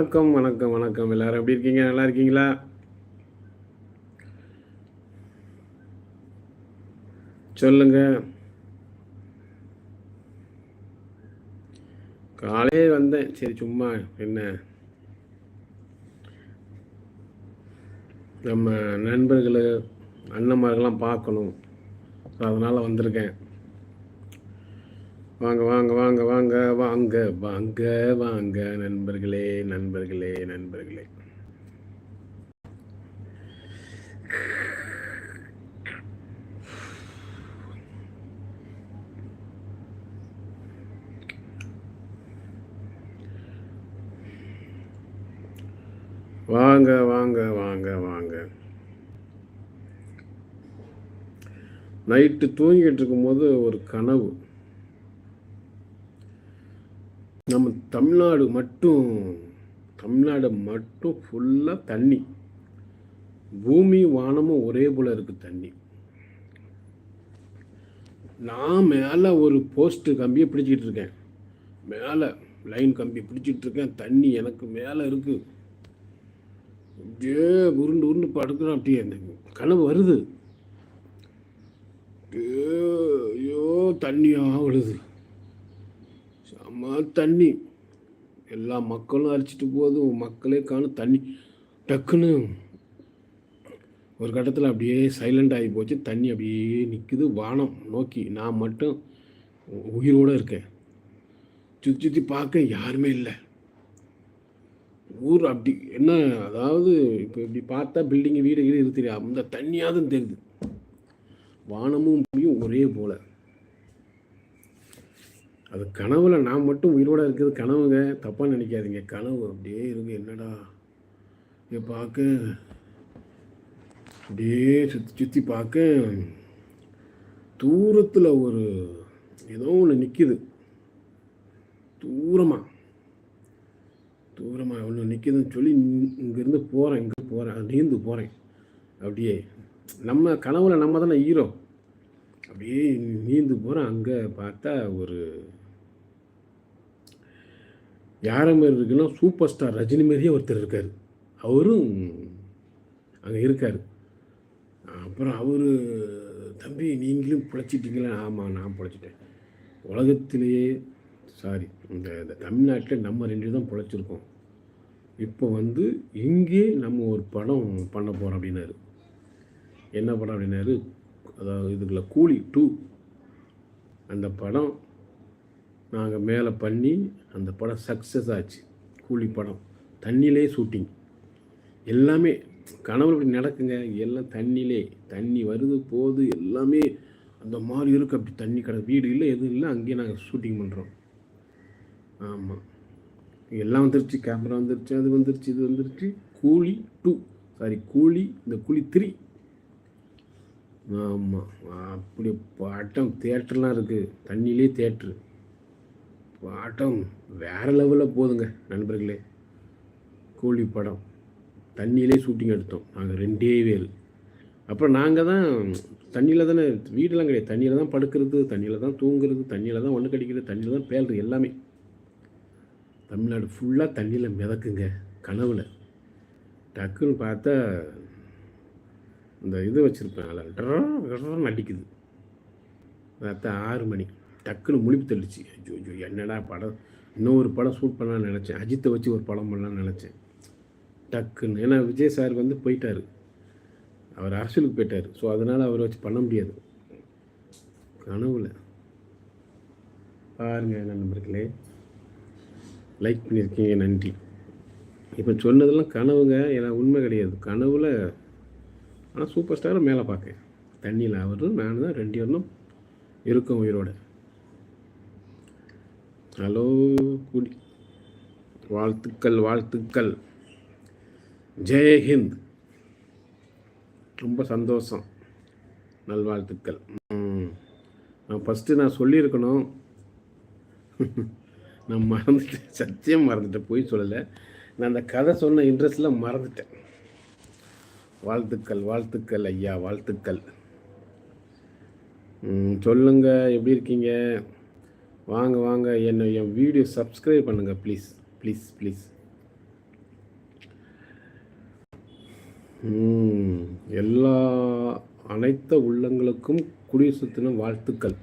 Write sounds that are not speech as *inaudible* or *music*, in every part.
வணக்கம் வணக்கம் வணக்கம். எல்லாரும் எப்படி இருக்கீங்க? நல்லா இருக்கீங்களா? சொல்லுங்க. காலையே வந்தேன். சரி சும்மா என்ன? நம்ம நண்பர்கள் அண்ணன்மார்கள்லாம் பார்க்கணும். அதனால அதனால் வந்திருக்கேன். வாங்க வாங்க வாங்க வாங்க வாங்க வாங்க வாங்க நண்பர்களே நண்பர்களே நண்பர்களே. வாங்க வாங்க வாங்க வாங்க. நைட்டு தூங்கிட்டு இருக்கும்போது ஒரு கனவு. நம்ம தமிழ்நாடு மட்டும் தமிழ்நாடு மட்டும் ஃபுல்லாக தண்ணி. பூமி வானமும் ஒரே போல் இருக்குது தண்ணி. நான் மேலே ஒரு போஸ்ட்டு கம்பியை பிடிச்சிக்கிட்டு இருக்கேன். மேலே லைன் கம்பி பிடிச்சிட்டு இருக்கேன். தண்ணி எனக்கு மேலே இருக்குது அப்படியே உருண்டு உருண்டு படுக்கிறோம் அப்படியே அந்த கனவு வருது. ஐயோ தண்ணியாக விழுது. அம்மா தண்ணி. எல்லா மக்களும் அரிச்சிட்டு போகுது. மக்களே காணும். தண்ணி. டக்குன்னு ஒரு கட்டத்தில் அப்படியே சைலண்ட் ஆகி போச்சு. தண்ணி அப்படியே நிற்குது வானம் நோக்கி நான் மட்டும் உயிரோடு இருக்கேன். சுற்றி சுற்றி பார்க்க யாருமே இல்லை. ஊர் அப்படி என்ன அதாவது இப்போ இப்படி பார்த்தா பில்டிங்கு வீடு கீடு இருக்கு தெரியாது. அந்த தண்ணியாவது தெரியுது. வானமும் ஒரே போல. அது கனவுல நான் மட்டும் உயிரோட இருக்கிறது கனவுங்க. தப்பாக நினைக்காதீங்க. கனவு அப்படியே இருக்கு. என்னடா? இதை பார்க்க அப்படியே சுற்றி சுற்றி பார்க்க தூரத்தில் ஒரு ஏதோ ஒன்று நிற்கிது தூரமாக தூரமாக ஒன்று நிற்கிதுன்னு சொல்லி இங்கேருந்து போகிறேன் இங்கே போகிறேன் நீந்து போகிறேன் அப்படியே. நம்ம கனவுல நம்ம தானே ஹீரோ அப்படியே நீந்து போகிறேன் அங்கே பார்த்தா ஒரு யாரை மாரி இருக்குன்னா சூப்பர் ஸ்டார் ரஜினி மாரியே ஒருத்தர் இருக்கார். அவரும் அங்கே இருக்கார். அப்புறம் அவர் தம்பி நீங்களும் பிழைச்சிட்டிங்களா? ஆமாம் நான் பிழைச்சிட்டேன். உலகத்திலேயே சாரி இந்த இந்த தமிழ்நாட்டில் நம்ம ரெண்டு தான் பிழைச்சிருக்கோம். இப்போ வந்து இங்கே நம்ம ஒரு படம் பண்ண போகிறோம் அப்படின்னாரு. என்ன படம் அப்படின்னாரு? அதாவது இதுக்குள்ள கூலி டூ. அந்த படம் நாங்கள் மேலே பண்ணி அந்த படம் சக்ஸஸ் ஆச்சு. கூலி படம். தண்ணியிலே ஷூட்டிங் எல்லாமே கனவு இப்படி நடக்குங்க. எல்லாம் தண்ணியிலே. தண்ணி வருது போகுது எல்லாமே அந்த மாதிரி இருக்குது அப்படி தண்ணி கடை வீடு இல்லை எதுவும் இல்லை. அங்கேயே நாங்கள் ஷூட்டிங் பண்ணுறோம் ஆமாம் எல்லாம் வந்துருச்சு. கேமரா வந்துருச்சு அது வந்துருச்சு இது வந்துருச்சு. கூலி டூ சாரி கூலி இந்த கூலி த்ரீ ஆமாம் அப்படி பாட்டம் தேட்டர்லாம் இருக்குது தண்ணியிலே தேட்ரு பாட்டம் வேறு லெவலில் போதுங்க நண்பர்களே. கூலி படம். தண்ணியிலே ஷூட்டிங் எடுத்தோம். நாங்கள் ரெண்டே பேர். அப்புறம் நாங்கள் தான் தண்ணியில் தானே வீடெல்லாம் கிடையாது. தண்ணியில் தான் படுக்கிறது தண்ணியில் தான் தூங்குறது தண்ணியில் தான் ஒன்று கடிக்கிறது தண்ணியில் தான் பேல்றது எல்லாமே. தமிழ்நாடு ஃபுல்லாக தண்ணியில் மிதக்குங்க கனவில். டக்குன்னு பார்த்தா இந்த இது வச்சுருப்பேன் அதில் டர்ன்னு அடிக்குது பார்த்தா ஆறு மணி. டக்குன்னு முழிப்பு தள்ளிச்சு. ஐயோ ஐயோ என்னடா படம்? இன்னொரு படம் ஷூட் பண்ணலாம்னு நினச்சேன். அஜித்தை வச்சு ஒரு படம் பண்ணலான்னு நினச்சேன். டக்குன்னு. ஏன்னா விஜய் சார் வந்து போயிட்டார். அவர் அரசியலுக்கு போயிட்டார். ஸோ அதனால் அவரை வச்சு பண்ண முடியாது. கனவுல. பாருங்க நண்பர்களே. லைக் பண்ணியிருக்கீங்க நன்றி. இப்போ சொன்னதெல்லாம் கனவுங்க. ஏன்னா உண்மை கிடையாது. கனவுல ஆனால் சூப்பர் ஸ்டாரை மேலே பார்க்க. தண்ணியில் அவரும் நான் தான் ரெண்டு பேரும் இருக்கோம் உயிரோட. ஹலோ குடி. வாழ்த்துக்கள் வாழ்த்துக்கள். ஜெயஹிந்த் ரொம்ப சந்தோஷம். நல்வாழ்த்துக்கள். நான் ஃபஸ்ட்டு நான் சொல்லியிருக்கணும். நான் மறந்துட்டேன். சத்தியம் மறந்துட்டேன். போய் சொல்லலை. நான் அந்த கதை சொன்ன இன்ட்ரெஸ்டில் மறந்துட்டேன். வாழ்த்துக்கள் வாழ்த்துக்கள் ஐயா வாழ்த்துக்கள். சொல்லுங்கள் எப்படி இருக்கீங்க? வாங்க வாங்க. என்னை என் வீடியோ சப்ஸ்கிரைப் பண்ணுங்கள் ப்ளீஸ் ப்ளீஸ் ப்ளீஸ் எல்லா அனைத்து உள்ளங்களுக்கும் குடியரசு தின வாழ்த்துக்கள்.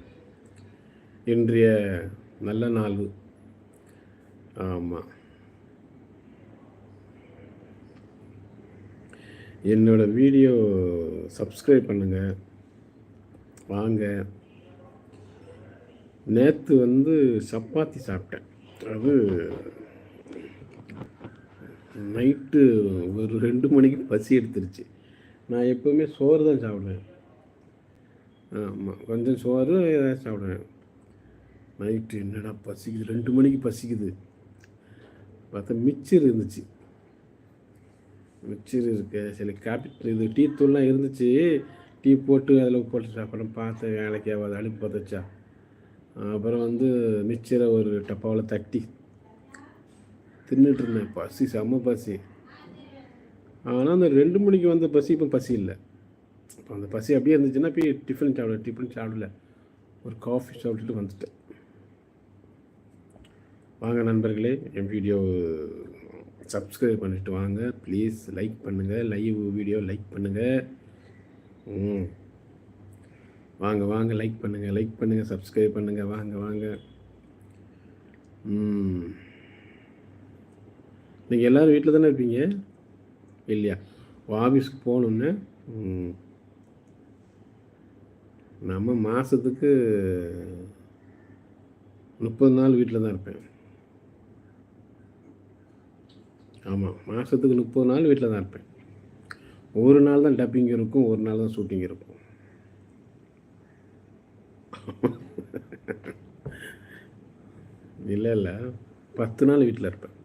இன்றைய நல்ல நாள். ஆமாம் என்னோடய வீடியோ சப்ஸ்கிரைப் பண்ணுங்கள் வாங்க. நேற்று வந்து சப்பாத்தி சாப்பிட்டேன். அது நைட்டு ஒரு ரெண்டு மணிக்கு பசி எடுத்துருச்சு. நான் எப்போவுமே சோறு தான் சாப்பிடுவேன். ஆமாம் கொஞ்சம் சோறு ஏதாவது சாப்பிடுவேன். நைட்டு என்னடா பசிக்குது? ரெண்டு மணிக்கு பசிக்குது. பார்த்தா மிச்சர் இருந்துச்சு. மிச்சர் இருக்க சில காப்பி இது டீ தூள்லாம் இருந்துச்சு. டீ போட்டு அதில் போட்டு சாப்பிட்றேன். பார்த்தேன் வேலைக்கு ஆகாது அழுப்பு பார்த்துச்சா அப்புறம் வந்து மிச்சரை ஒரு டப்பாவில் தட்டி தின்னுட்டுருந்தேன். பசி செம்ம பசி. ஆனால் அந்த ரெண்டு மணிக்கு வந்த பசி இப்போ பசி இல்லை. இப்போ அந்த பசி அப்படியே இருந்துச்சுன்னா போய் டிஃபன் சாப்பிடல டிஃபன் சாப்பிடல. ஒரு காஃபி சாப்பிட்டுட்டு வந்துட்டேன். வாங்க நண்பர்களே என் வீடியோ சப்ஸ்கிரைப் பண்ணிட்டு வாங்க. ப்ளீஸ் லைக் பண்ணுங்கள் லைவ் வீடியோ லைக் பண்ணுங்கள் ம். வாங்க வாங்க லைக் பண்ணுங்கள் லைக் பண்ணுங்கள் சப்ஸ்கிரைப் பண்ணுங்கள் வாங்க வாங்க. நீங்கள் எல்லோரும் வீட்டில் தானே இருப்பீங்க? இல்லையா? ஆஃபீஸ்க்கு போகணுன்னு நம்ம மாதத்துக்கு முப்பது நாள் வீட்டில் தான் இருப்பேன். ஆமாம் மாதத்துக்கு முப்பது நாள் வீட்டில் தான் இருப்பேன். ஒரு நாள் தான் டப்பிங் இருக்கும் ஒரு நாள் தான் ஷூட்டிங் இருக்கும். *laughs* இல்லை இல்லை. பத்து நாள் வீட்டில் இருப்பேன்.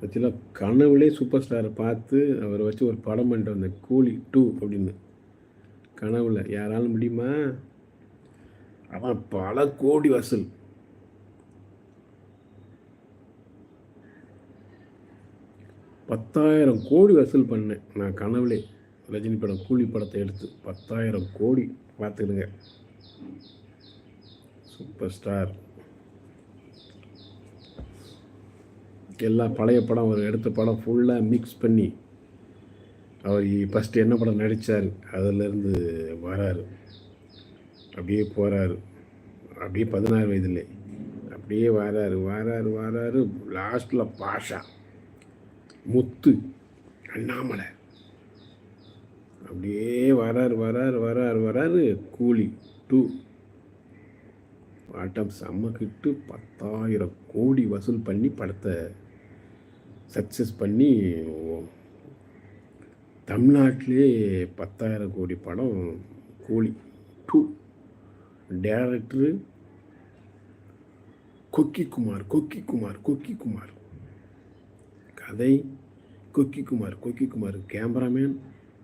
ஆக்சுவலாக கனவுலே சூப்பர் ஸ்டாரை பார்த்து அவரை வச்சு ஒரு படம் பண்ணிட்டு வந்தேன். கூலி டூ அப்படின்னு. கனவுல. யாராலும் முடியுமா? அவன் பல கோடி வசூல். பத்தாயிரம் கோடி வசூல் பண்ணேன் நான் கனவுலே. ரஜினி படம் கூலி படத்தை எடுத்து பத்தாயிரம் கோடி பார்த்துடுங்க சூப்பர் ஸ்டார் எல்லா பழைய படம் அவர் எடுத்த படம் ஃபுல்லாக மிக்ஸ் பண்ணி அவர் ஃபஸ்ட்டு என்ன படம் நடித்தார் அதிலேருந்து வராரு. அப்படியே போகிறாரு அப்படியே பதினாறு வயதில். அப்படியே வராரு வராரு வராரு. லாஸ்ட்டில் பாஷா. முத்து அண்ணாமலை. அப்படியே வராரு வராரு வராரு வராரு. கூலி டூ பாட்டம் செம்மக்கிட்டு பத்தாயிரம் கோடி வசூல் பண்ணி படத்தை சக்ஸஸ் பண்ணி தமிழ்நாட்டிலே பத்தாயிரம் கோடி படம் கூலி டூ டேரக்டரு கொக்கி குமார் கொக்கி குமார் கொக்கி குமார் கதை கொக்கி குமார் கொக்கி குமார் கேமராமேன்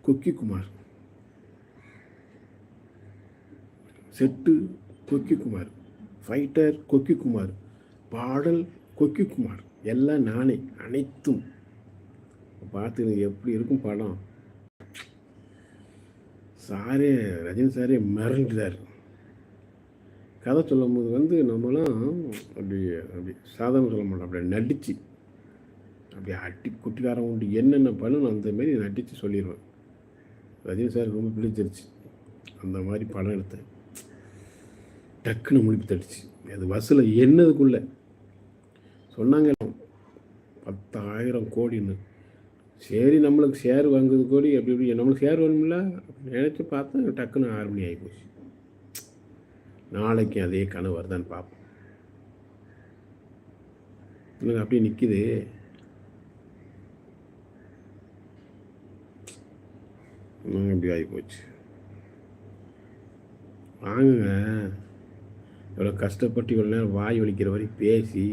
கொக்கி குமார். செட்டு கொக்கி குமார். ஃபைட்டர் கொக்கி குமார். பாடல் கொக்கி குமார். எல்லாம் நானே அனைத்தும். பார்த்து எப்படி இருக்கும் படம். சாரே ரஜினி சாரே மிரண்டுறார். கதை சொல்லும் போது வந்து நம்மளாம் அப்படி அப்படி சாதாரண சொல்ல மாட்டோம். அப்படி நடித்து அப்படி அட்டி குட்டிக்காரன் உண்டு என்னென்ன பண்ணணும் அந்தமாரி நடித்து சொல்லிடுவேன். ரஜினி சார் ரொம்ப பிடிச்சிருச்சு. அந்த மாதிரி படம் எடுத்தேன். டக்குன்னு முடிப்பு தடிச்சு அது வசூல் என்னதுக்குள்ள சொன்னாங்க. பத்தாயிரம் கோடின்னு. சரி நம்மளுக்கு ஷேர் வாங்குறது கோடி அப்படி இப்படி. நம்மளுக்கு ஷேர் வேணும்ல? நினச்சி பார்த்தா டக்குன்னு ஆறு மணி ஆகி போச்சு நாளைக்கு அதே கனவு வருதான்னு பார்ப்போம். எனக்கு அப்படியே நிற்கிது இன்னும் இப்படி ஆகி போச்சு. வாங்குங்க. இவ்வளோ கஷ்டப்பட்டு இவ்வளோ நேரம் வாய் வலிக்கிற வரை பேசி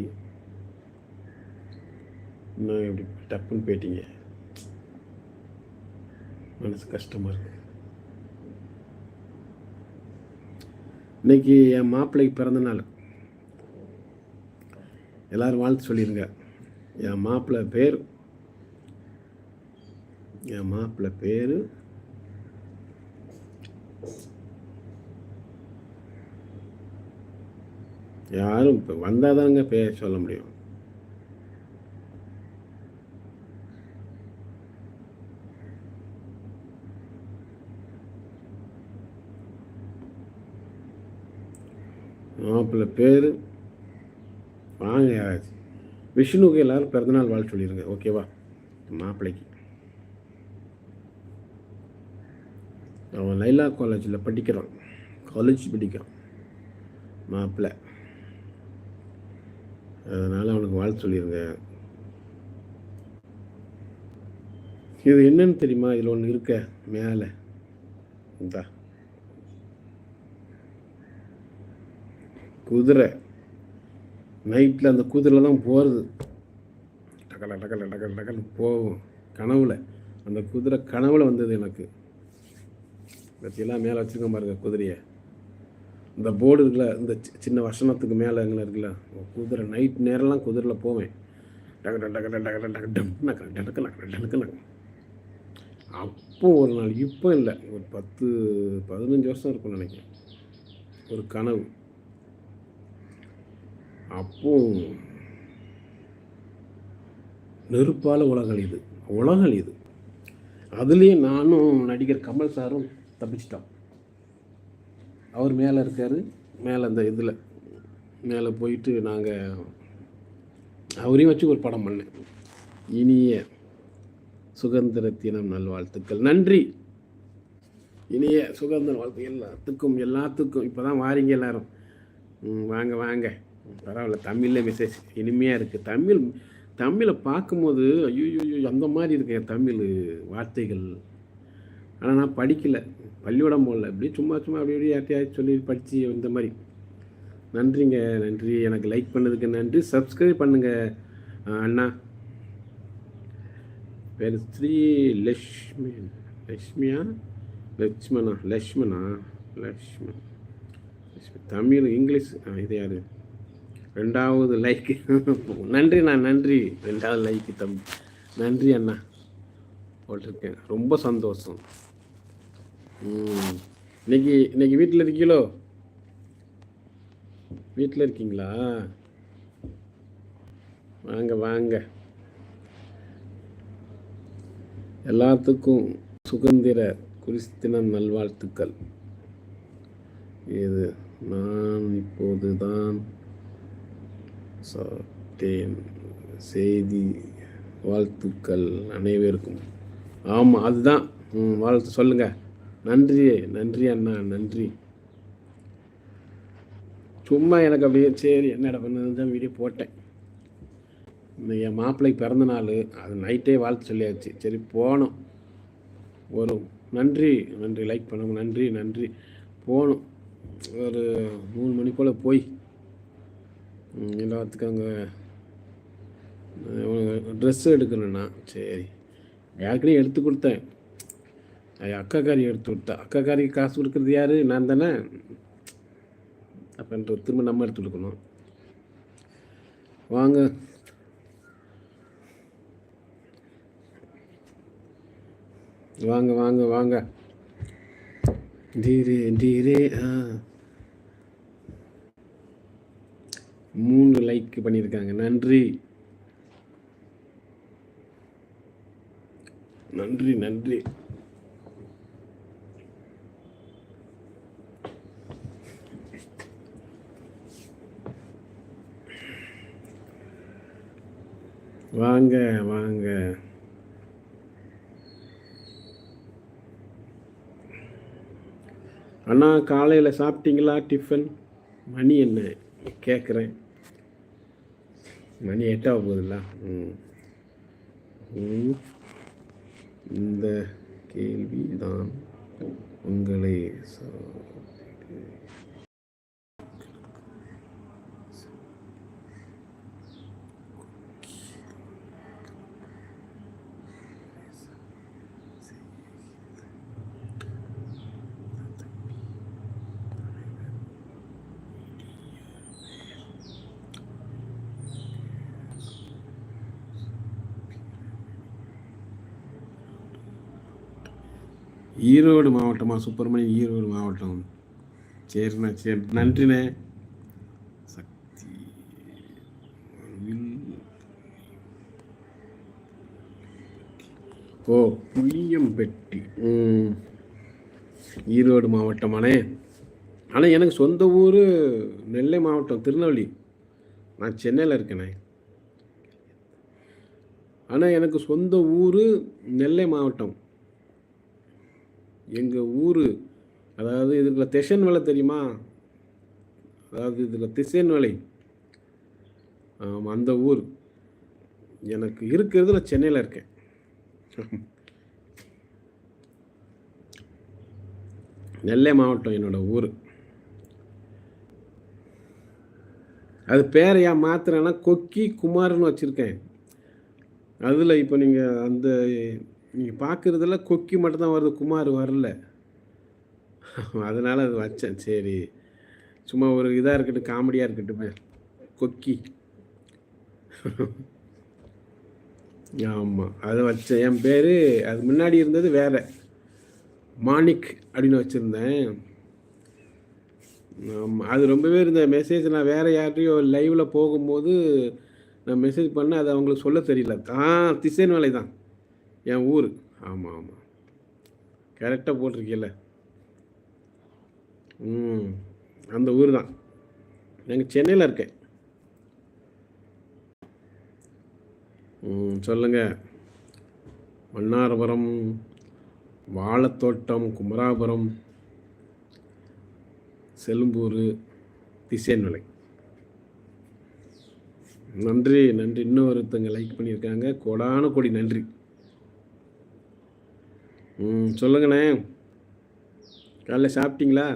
இன்னும் இப்படி டப்புன்னு போயிட்டீங்க. மனசு கஷ்டமாக இருக்கு. இன்னைக்கு என் மாப்பிள்ளைக்கு பிறந்த நாள். எல்லோரும் வாழ்த்து சொல்லிடுங்க என் மாப்பிள்ளை பேர் என் மாப்பிள்ளை பேர் யாரும் இப்போ வந்தால் தாங்க பேர் சொல்ல முடியும். மாப்பிள்ளை பேர் வாங்க யாராச்சும் விஷ்ணுவுக்கு எல்லோரும் பிறந்தநாள் வாழ் சொல்லிடுங்க ஓகேவா? மாப்பிள்ளைக்கு. அவன் லைலா காலேஜில் படிக்கிறான். காலேஜ் படிக்கிறான். மாப்பிள்ளை அதனால் அவனுக்கு வாழ்த்து சொல்லியிருங்க இது என்னன்னு தெரியுமா? இதில் ஒன்று இருக்க. மேலே. இந்தா. குதிரை. நைட்டில் அந்த குதிரை தான் போகிறது டக்கல டக்கல டக்கல் டக்கல் போகும். கனவில். அந்த குதிரை கனவில் வந்தது எனக்கு. பற்றியெல்லாம் மேலே வச்சுருக்க பாருங்க குதிரையை இந்த போர்டு இருக்குல்ல இந்த சி- சின்ன வசனத்துக்கு மேலே எங்கே இருக்குல்ல குதிரை நைட் நேரம்லாம் குதிரையில் போவேன் டக டக டக டக டக டக டக்கு நக்க டனக்கு அப்போ ஒரு நாள் இப்போ இல்லை ஒரு பத்து பதினஞ்சு வருஷம் இருக்கும்னு நினைக்கிறேன் ஒரு கனவு அப்போ நெருப்பால் உலகம் இது உலகம் இது அதுலேயும் நானும் நடிகர் கமல் சாரும் தப்பிச்சிட்டோம். அவர் மேலே இருக்கார் மேலே அந்த இதில். மேலே போயிட்டு நாங்கள் அவரையும் வச்சு ஒரு படம் பண்ணேன். இனிய சுதந்திர தினம் நல்வாழ்த்துக்கள். நன்றி. இனிய சுதந்திர வாழ்த்து எல்லாத்துக்கும் எல்லாத்துக்கும். இப்போ தான் வாரீங்க எல்லாரும். வாங்க வாங்க. பரவாயில்ல தமிழில் மெசேஜ். இனிமையாக இருக்குது தமிழ் தமிழை பார்க்கும்போது ஐயோ அந்த மாதிரி இருக்கு தமிழ் வார்த்தைகள். ஆனால் நான் படிக்கலை. பள்ளிக்கூடம் போகல. இப்படி சும்மா சும்மா அப்படி இப்படி யார்ட்டையாச்சும் சொல்லி படித்து இந்த மாதிரி. நன்றிங்க நன்றி. எனக்கு லைக் பண்ணதுக்கு நன்றி. சப்ஸ்கிரைப் பண்ணுங்க அண்ணா. பேர் ஸ்ரீ லக்ஷ்மி லக்ஷ்மியா? லக்ஷ்மணா லக்ஷ்மணா? லக்ஷ்மண். லக்ஷ்மி. தமிழ் இங்கிலீஷ் ஆ, இது யார்? ரெண்டாவது லைக் நன்றி நான் நன்றி. ரெண்டாவது லைக்கு தம்பி. நன்றி அண்ணா. போட்டிருக்கேன். ரொம்ப சந்தோஷம். இன்னைக்கு இன்னைக்கு வீட்டில் இருக்கீங்களோ? வீட்டில் இருக்கீங்களா? வாங்க வாங்க. எல்லாத்துக்கும் சுதந்திர கிறிஸ்தின நல்வாழ்த்துக்கள். இது நான் இப்போது தான் சாப்பிட்டேன் செய்தி வாழ்த்துக்கள் அனைவருக்கும். ஆமாம் அதுதான். வாழ்த்து சொல்லுங்கள் நன்றி நன்றி அண்ணா நன்றி. சும்மா எனக்கு அப்படியே சரி என்னடா பண்ணதுன்னு தான் வீடியோ போட்டேன். இந்த என் மாப்பிள்ளைக்கு பிறந்த நாள் அது நைட்டே வாழ்த்து சொல்லியாச்சு. சரி போனோம் ஒரு நன்றி நன்றி லைக் பண்ணுங்க. நன்றி நன்றி. போகணும். ஒரு மூணு மணி போல் போய் எல்லாத்துக்கும் அங்கே ட்ரெஸ்ஸு எடுக்கணுண்ணா சரி. ஏற்கனவே எடுத்து கொடுத்தேன். ஐயா அக்காக்காரி எடுத்து கொடுத்தா. அக்காக்காரிக்கு காசு கொடுக்குறது யார்? நான் தானே? அப்படின்ற திரும்ப நம்ம எடுத்து கொடுக்கணும். வாங்க. வாங்க வாங்க வாங்க. டீரே டீரே ஆ. மூணு லைக் பண்ணியிருக்காங்க. நன்றி. நன்றி நன்றி. வாங்க வாங்க. அண்ணா காலையில் சாப்பிட்டீங்களா? டிஃபன்? மணி என்ன? கேட்குறேன் மணி எட்டாக போகுதுல்ல? ம். ம். இந்த கேள்வி தான் உங்களை ஈரோடு மாவட்டமா? சுப்பிரமணியம் ஈரோடு மாவட்டம். சரிண்ணா சரி. நன்றிண்ணே. சக்தி ஓ புளியம்பெட்டி. ஈரோடு மாவட்டமானே ஆனால் எனக்கு சொந்த ஊர் நெல்லை மாவட்டம் திருநெல்வேலி. நான் சென்னையில் இருக்கேனே ஆனால் எனக்கு சொந்த ஊர் நெல்லை மாவட்டம். எங்கள் ஊர் அதாவது இதில் திசன் வேலை தெரியுமா? அதாவது இதில் திசைன் வேலை. ஆமாம் அந்த ஊர். எனக்கு இருக்கிறது நான் சென்னையில் இருக்கேன். நெல்லை மாவட்டம் என்னோடய ஊர். அது பேரையா ஏன் கொக்கி குமார்னு வச்சுருக்கேன். அதில் இப்போ நீங்கள் அந்த நீங்கள் பார்க்குறதுல கொக்கி மட்டும்தான் வருது குமார் வரல. அதனால் அது வச்சேன். சரி. சும்மா ஒரு இதாக இருக்கட்டும் காமெடியாக இருக்கட்டுமே. கொக்கி. ஆமாம் அதை வச்சேன். என் பேர் அது முன்னாடி இருந்தது வேறு. மாணிக் அப்படின்னு வச்சுருந்தேன். ஆமாம் அது ரொம்பவே இருந்த மெசேஜ் நான் வேறு யார்ட்டையோ லைவில் போகும்போது நான் மெசேஜ் பண்ணேன். அது அவங்களுக்கு சொல்ல தெரியல. ஆ திசைன் வேலை தான். என் ஊர். ஆமாம் ஆமாம் கரெக்டாக போட்டிருக்கீல்ல. ம் அந்த ஊர் தான் நாங்கள் சென்னையில் இருக்கேன். ம் சொல்லுங்கள் மன்னார்புரம் வாழைத்தோட்டம் குமராபுரம் செலும்பூர் திசைன்மலை நன்றி நன்றி. இன்னொருத்தங்க லைக் பண்ணியிருக்காங்க. கோடான கொடி நன்றி. ம் சொல்லுங்கண்ணே. காலைல சாப்பிட்டீங்களா?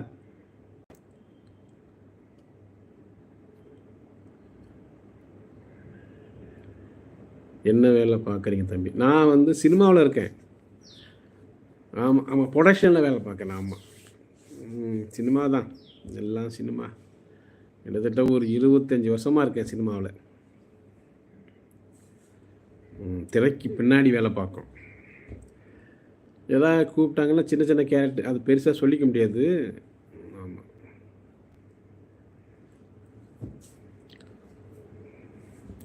என்ன வேலை பார்க்குறீங்க தம்பி? நான் வந்து சினிமாவில் இருக்கேன். ஆமாம் ஆமாம் ப்ரொடக்ஷனில் வேலை பார்க்குறேன் ஆமாம் ம், சினிமா தான். எல்லாம் சினிமா. கிட்டத்தட்ட ஒரு இருபத்தஞ்சி வருஷமாக இருக்கேன் சினிமாவில். திரைக்கு பின்னாடி வேலை பார்க்கும். எதாவது கூப்பிட்டாங்கன்னா சின்ன சின்ன கேரக்டர் அது பெருசாக சொல்லிக்க முடியாது. ஆமாம்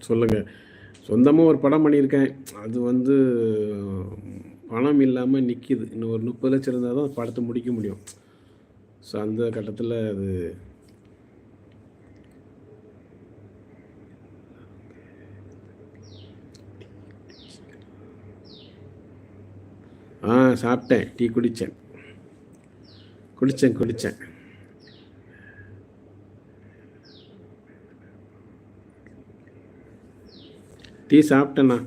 சொல்லுங்கள் சொந்தமாக ஒரு படம் பண்ணியிருக்கேன். அது வந்து பணம் இல்லாமல் நிற்கிது இன்னும் ஒரு முப்பது லட்சம் இருந்தால் தான் படத்தை முடிக்க முடியும். ஸோ அந்த கட்டத்தில் அது ஆ சாப்பிட்டேன். டீ குடித்தேன் குடித்தேன் குடித்தேன் டீ சாப்பிட்டேண்ணா.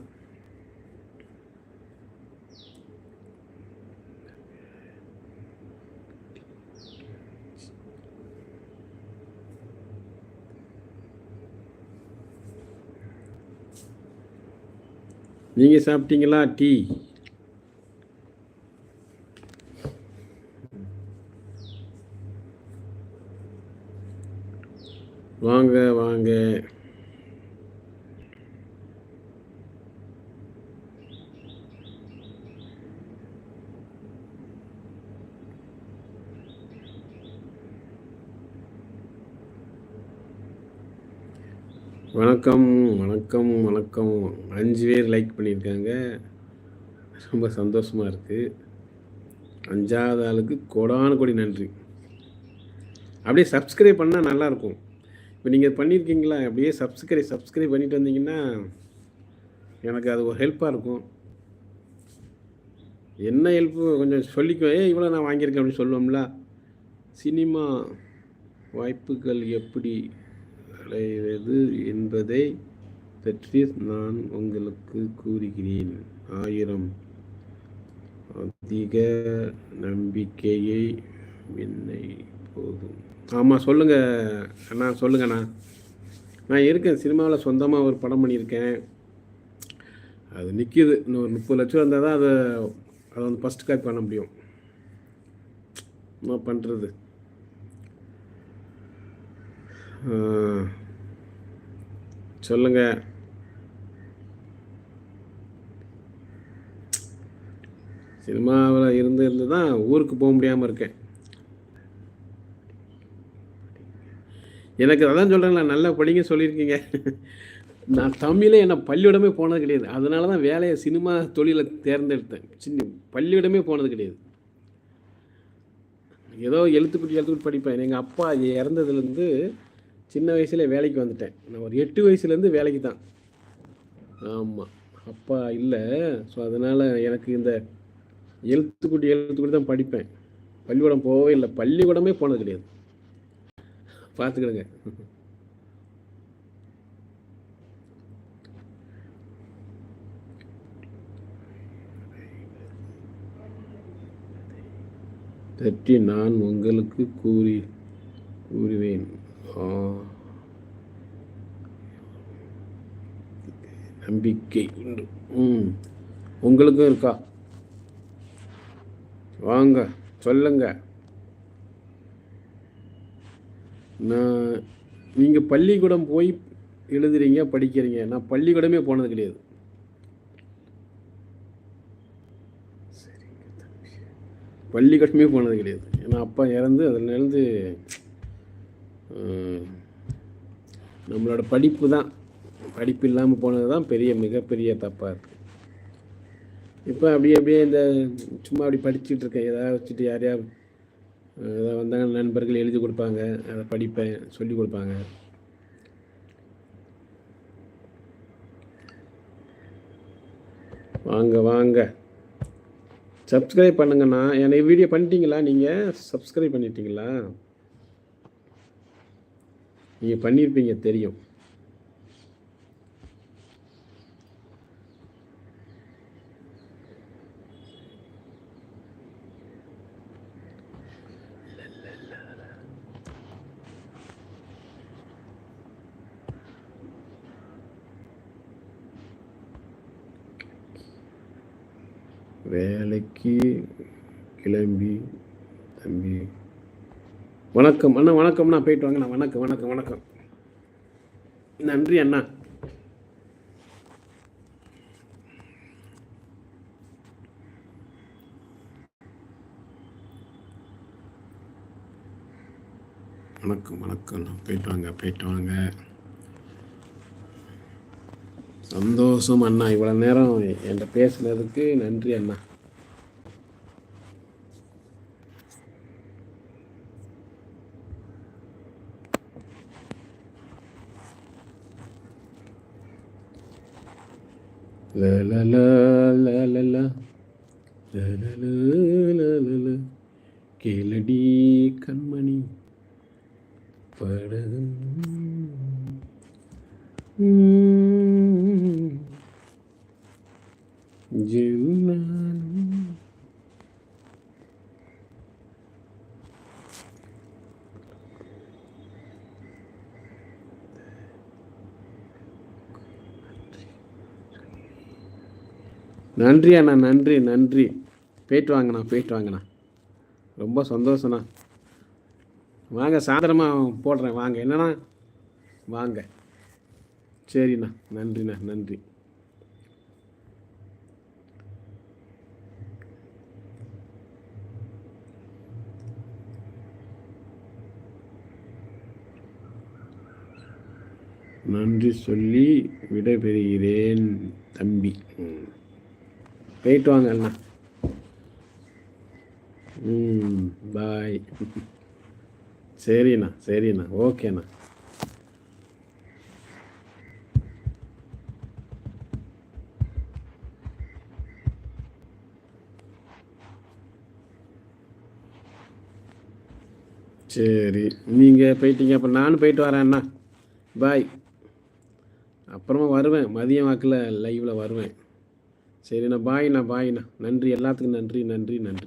நீங்கள் சாப்பிட்டீங்களா டீ? வாங்க வாங்க. வணக்கம் வணக்கம் வணக்கம். அஞ்சு பேர் லைக் பண்ணியிருக்காங்க. ரொம்ப சந்தோஷமாக இருக்குது அஞ்சாவது ஆளுக்கு கோடான கோடி நன்றி. அப்படியே சப்ஸ்கிரைப் பண்ணால் நல்லாயிருக்கும் இப்போ நீங்கள் பண்ணியிருக்கீங்களா? அப்படியே சப்ஸ்கிரைப் சப்ஸ்கிரைப் பண்ணிட்டு வந்தீங்கன்னா எனக்கு அது ஒரு ஹெல்ப்பாக இருக்கும். என்ன ஹெல்ப்பு கொஞ்சம் சொல்லிக்கோ. ஏ இவ்வளோ நான் வாங்கியிருக்கேன் அப்படின்னு சொல்லுவோம்ல. சினிமா வாய்ப்புகள் எப்படி அடைவது என்பதை பற்றி நான் உங்களுக்கு கூறுகிறேன். ஆயிரம் அதிக நம்பிக்கையை என்னை போதும். ஆமாம் சொல்லுங்கள் அண்ணா சொல்லுங்கண்ணா நான் இருக்கேன் சினிமாவில் சொந்தமாக ஒரு படம் பண்ணியிருக்கேன். அது நிற்கிது இன்னும் ஒரு முப்பது லட்சம் இருந்தால் தான் அதை அதை வந்து ஃபஸ்ட் காப்பி பண்ண முடியும். என்ன பண்ணுறது சொல்லுங்க. சினிமாவில் இருந்து இருந்து தான் ஊருக்கு போக முடியாமல் இருக்கேன். எனக்கு அதான் சொல்கிறேன் நல்லா படிங்க சொல்லியிருக்கீங்க. நான் தமிழே என்ன பள்ளியிடமே போனது கிடையாது. அதனால தான் வேலையை சினிமா தொழிலை தேர்ந்தெடுத்தேன். சின்ன பள்ளியிடமே போனது கிடையாது. ஏதோ எழுத்துக்குட்டி எழுத்துக்குட்டி படிப்பேன். எங்கள் அப்பா இறந்ததுலேருந்து சின்ன வயசுல வேலைக்கு வந்துட்டேன். நான் ஒரு எட்டு வயசுலேருந்து வேலைக்கு தான். ஆமாம் அப்பா இல்லை. ஸோ அதனால் எனக்கு இந்த எழுத்துக்குட்டி எழுத்துக்குட்டி தான் படிப்பேன். பள்ளிக்கூடம் போகவே இல்லை. பள்ளிக்கூடமே போனது கிடையாது. பார்த்துக்கிடுங்க பற்றி நான் உங்களுக்கு கூறி கூறுவேன். ஆ. நம்பிக்கை உண்டு. ம். உங்களுக்கும் இருக்கா? வாங்க சொல்லுங்கள் நான் நீங்கள் பள்ளிக்கூடம் போய் எழுதுறீங்க படிக்கிறீங்க. நான் பள்ளிக்கூடமே போனது கிடையாது. பள்ளிக்கூடமே போனது கிடையாது. ஏன்னா அப்பா இறந்து அதுலேருந்து நம்மளோட படிப்பு தான். படிப்பு இல்லாமல் போனது தான் பெரிய மிகப்பெரிய தப்பாக இருக்குது இப்போ அப்படியே அப்படியே இந்த சும்மா அப்படி படிச்சுட்டு இருக்கேன். ஏதாவது வச்சுட்டு யாரையா அதை வந்தாங்க நண்பர்கள் எழுதி கொடுப்பாங்க அதை படிப்பேன் சொல்லி கொடுப்பாங்க. வாங்க வாங்க. சப்ஸ்கிரைப் பண்ணுங்கண்ணா. எனக்கு வீடியோ பண்ணிட்டீங்களா நீங்கள் சப்ஸ்கிரைப் பண்ணிட்டீங்களா? நீங்கள் பண்ணியிருப்பீங்க தெரியும். வேலைக்கு கிளம்பி தம்பி. வணக்கம். அண்ணா வணக்கம்ண்ணா. போயிட்டு வாங்கண்ணா. வணக்கம் வணக்கம் வணக்கம். நன்றி அண்ணா. வணக்கம் வணக்கம். போயிட்டு வாங்க போயிட்டு வாங்க. சந்தோஷம் அண்ணா. இவ்வளோ நேரம் என்கிட்ட பேசுனதுக்கு நன்றி அண்ணா. கேளடி கண்மணி. படகும் நன்றி அண்ணா நன்றி நன்றி. போயிட்டு வாங்கண்ணா போயிட்டு வாங்கண்ணா. ரொம்ப சந்தோஷண்ணா வாங்க சாயந்தரமாக போடுறேன். வாங்க என்னண்ணா? வாங்க. சரிண்ணா நன்றிண்ணா நன்றி. நன்றி சொல்லி விடைபெறுகிறேன் தம்பி. ம். போயிட்டு வாங்க அண்ணா. ம் பாய் சரிண்ணா சரிண்ணா. ஓகேண்ணா சரி நீங்கள் போயிட்டீங்க அப்போ நானும் போயிட்டு வரேன்ண்ணா பாய் அப்புறமா வருவேன். மதியம் வாக்கில் லைவில் வருவேன். சரிண்ணா பாய்ண்ணா பாய்ண்ணா நன்றி எல்லாத்துக்கும் நன்றி நன்றி நன்றி.